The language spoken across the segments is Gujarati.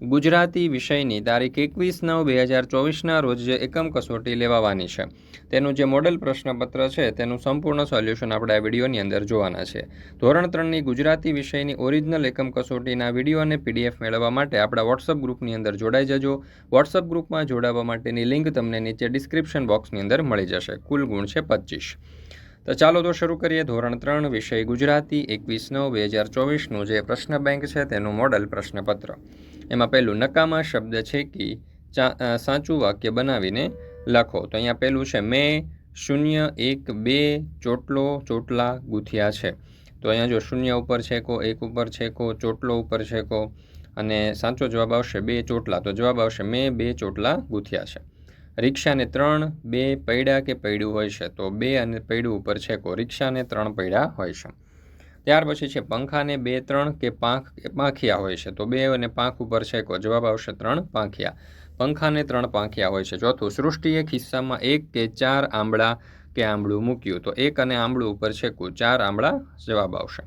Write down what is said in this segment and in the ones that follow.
ગુજરાતી વિષયની તારીખ એકવીસ નવ બે હજાર ચોવીસના રોજ જે એકમ કસોટી લેવાવાની છે. તેનું જે મોડેલ પ્રશ્નપત્ર છે, તેનું સંપૂર્ણ સોલ્યુશન આપણે આ વિડીયોની અંદર જોવાના છે. ધોરણ ત્રણની ગુજરાતી વિષયની ઓરિજિનલ એકમ કસોટીના વીડિયો અને પીડીએફ મેળવવા માટે આપણા વોટ્સઅપ ગ્રુપની અંદર જોડાઈ જજો. વોટ્સઅપ ગ્રુપમાં જોડાવા માટેની લિંક તમને નીચે ડિસ્ક્રિપ્શન બોક્સની અંદર મળી જશે. કુલ ગુણ છે પચીસ તો ચાલો તો શરૂ કરીએ ધોરણ ત્રણ વિષય ગુજરાતી એકવીસ નવ બે હજાર ચોવીસનું જે પ્રશ્ન બેંક છે, તેનું મોડલ પ્રશ્નપત્ર. એમાં પહેલું નકામા શબ્દ છે કે સાચું વાક્ય બનાવીને લખો. તો અહીંયા પહેલું છે, મેં શૂન્ય એક બે ચોટલો ચોટલા ગૂંથ્યા છે. તો અહીંયા જો શૂન્ય ઉપર છેકો એક ઉપર છેકો ચોટલો ઉપર છેકો અને સાચો જવાબ આવશે બે ચોટલા. તો જવાબ આવશે, મેં બે ચોટલા ગૂંથ્યા છે. રિક્ષાને ત્રણ બે પૈડા કે પૈડું હોય છે? તો બે અને પૈડું ઉપર છેકો રિક્ષાને ત્રણ પૈડા હોય છે. ત્યાર પછી છે, પંખાને બે, ત્રણ કે પાંખ પાંખિયા હોય છે. તો બે અને પાંખ ઉપર છેકો જવાબ આવશે ત્રણ પાંખિયા. પંખાને ત્રણ પાંખિયા હોય છે. ચોથું, સૃષ્ટિએ ખિસ્સામાં એક કે ચાર આંબળા કે આંબળું મૂક્યું. તો એક અને આંબળું ઉપર છેકું ચાર આંબળા, જવાબ આવશે.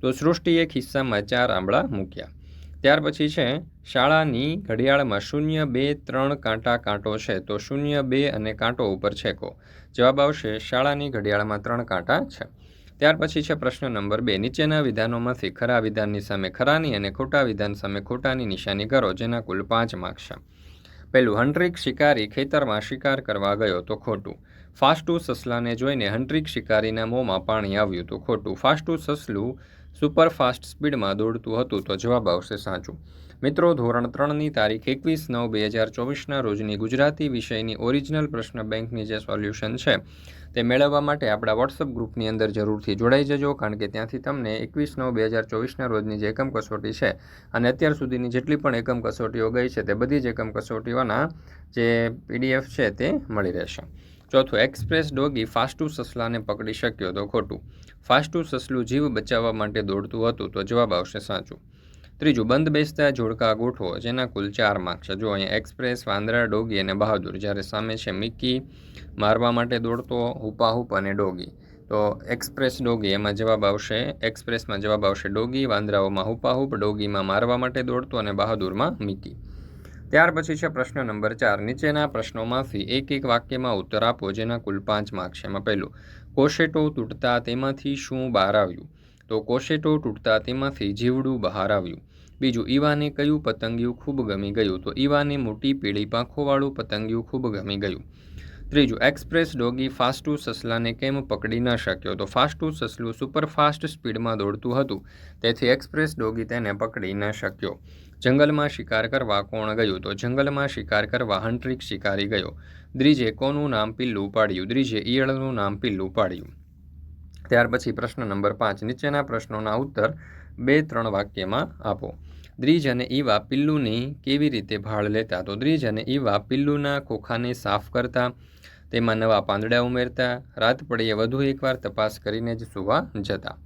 તો સૃષ્ટિએ ખિસ્સામાં ચાર આંબળા મૂક્યા. ત્યાર પછી છે, શાળાની ઘડિયાળમાં શૂન્ય, બે, ત્રણ કાંટા કાંટો છે. તો શૂન્ય, બે અને કાંટો ઉપર છેકો જવાબ આવશે, શાળાની ઘડિયાળમાં ત્રણ કાંટા છે. ત્યાર પછી છે પ્રશ્ન નંબર બે. નીચેના વિધાનોમાંથી ખરા વિધાનની સામે ખરાની અને ખોટા વિધાન સામે ખોટાની નિશાની કરો, જેના કુલ પાંચ માર્ક્સ છે. પહેલું, હંટ્રિક શિકારી ખેતરમાં શિકાર કરવા ગયો તો ખોટું. ફાસ્ટુ સસલાને જોઈને હંટ્રિક શિકારીના મોંમાં પાણી આવ્યું તો ખોટું. ફાસ્ટુ સસલું સુપરફાસ્ટ સ્પીડમાં દોડતું હતું તો જવાબ આવશે સાચું. મિત્રો, ધોરણ ત્રણની તારીખ એકવીસ નવ બે હજાર ચોવીસના રોજની ગુજરાતી વિષયની ઓરિજિનલ પ્રશ્ન બેંકની જે સોલ્યુશન છે, તે મેળવવા માટે આપણા વોટ્સઅપ ગ્રુપની અંદર જરૂરથી જોડાઈ જજો, કારણ કે ત્યાંથી તમને એકવીસ નવ બે હજાર ચોવીસના રોજની જે એકમ કસોટી છે અને અત્યાર સુધીની જેટલી પણ એકમ કસોટીઓ ગઈ છે, તે બધી જ એકમ કસોટીઓના જે પીડીએફ છે તે મળી રહેશે. ચોથું એક્સપ્રેસ ડોગી ફાસ્ટુ સસલાને પકડી શક્યો તો ખોટું. ફાસ્ટુ સસલું જીવ બચાવવા માટે દોડતું હતું તો જવાબ આવશે સાચું. ત્રીજું, બંધ બેસતા જોડકા ગોઠવો, જેના કુલ ચાર માર્ક છે. જો અહીંયા એક્સપ્રેસ વાંદરા, ડોગી અને બહાદુર, જ્યારે સામે છે મિકી મારવા માટે દોડતો હુપાહુપ અને ડોગી. તો એક્સપ્રેસ ડોગી, એમાં જવાબ આવશે એક્સપ્રેસમાં જવાબ આવશે ડોગી, વાંદરાઓમાં હુપાહુપ, ડોગીમાં મારવા માટે દોડતો અને બહાદુરમાં મિકી ત્યાર પછી છે પ્રશ્ન નંબર ચાર, નીચેના પ્રશ્નોમાંથી એક એક વાક્યમાં ઉત્તર આપો, જેના કુલ પાંચ માર્ક છે. એમાં પહેલું, કોશેટો તૂટતા તેમાંથી શું બહાર આવ્યું? તો કોશેટો તૂટતા તેમાંથી જીવડું બહાર આવ્યું. બીજું, ઈવાને કયું પતંગિયું ખૂબ ગમી ગયું? તો ઈવાને મોટી પીળી પાંખોવાળું પતંગિયું ખૂબ ગમી ગયું. ત્રીજું, એક્સપ્રેસ ડોગી ફાસ્ટુ સસલાને કેમ પકડી ન શક્યો? તો ફાસ્ટુ સસલું સુપરફાસ્ટ સ્પીડમાં દોડતું હતું, તેથી એક્સપ્રેસ ડોગી તેને પકડી ન શક્યો. જંગલમાં શિકાર કરવા કોણ ગયું? તો જંગલમાં શિકાર કરવા હંટ્રિક શિકારી ગયો. દ્રીજે, કોનું નામ પિલ્લું પાડ્યું? દ્રીજે, ઈયળનું નામ પિલ્લું પાડ્યું. ત્યાર પછી પ્રશ્ન નંબર પાંચ. નીચેના પ્રશ્નોના ઉત્તર બે ત્રણ વાક્યમાં આપો. દ્રીજ અને ઈવા પિલ્લુની કેવી રીતે ભાળ લેતા? તો દ્રીજ અને ઈવા પિલ્લુના ખોખાને સાફ કરતા, તેમાં નવા પાંદડા ઉમેરતા, રાત પડીએ વધુ એકવાર તપાસ કરીને જ સૂવા જતા.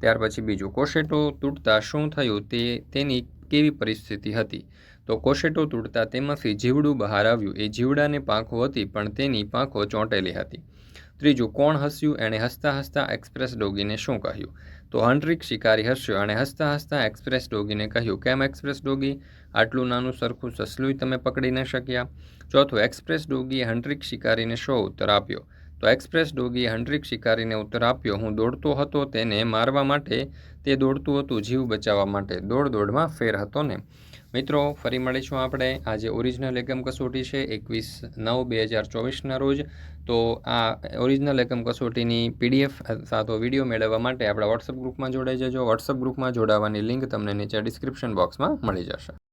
ત્યાર પછી બીજું, કોશેટો તૂટતા શું થયું તે, તેની કેવી પરિસ્થિતિ હતી? તો કોશેટો તૂટતા તેમાંથી જીવડું બહાર આવ્યું. એ જીવડાને પાંખો હતી, પણ તેની પાંખો ચોંટેલી હતી. ત્રીજું, કોણ હસ્યું? એણે હસતા હસતા એક્સપ્રેસ ડોગીને શું કહ્યું? તો હંટ્રિક શિકારી હસ્યો અને હસતા હસતા એક્સપ્રેસ ડોગીને કહ્યું, કેમ એક્સપ્રેસ ડોગી? આટલું નાનું સરખું સસલું તમે પકડી ન શક્યા. ચોથું, એક્સપ્રેસ ડોગીએ હંટ્રિક શિકારીને શો ઉત્તર આપ્યો? તો એક્સપ્રેસ ડોગી હંડ્રિક શિકારીને ઉત્તર આપ્યો, હું દોડતો હતો તેને મારવા માટે, તે દોડતું હતું જીવ બચાવવા માટે. દોડ દોડમાં ફેર હતો ને. મિત્રો, ફરી મળીશું આપણે. આજે ઓરિજિનલ એકમ કસોટી છે, એકવીસ નવ બે હજાર ચોવીસના રોજ. તો આ ઓરિજિનલ એકમ કસોટીની પીડીએફ સાથે વીડિયો મેળવવા માટે આપણા વોટ્સઅપ ગ્રુપમાં જોડાઈ જજો. વોટ્સઅપ ગ્રુપમાં જોડાવાની લિંક તમને નીચે ડિસ્ક્રિપ્શન બોક્સમાં મળી જશે.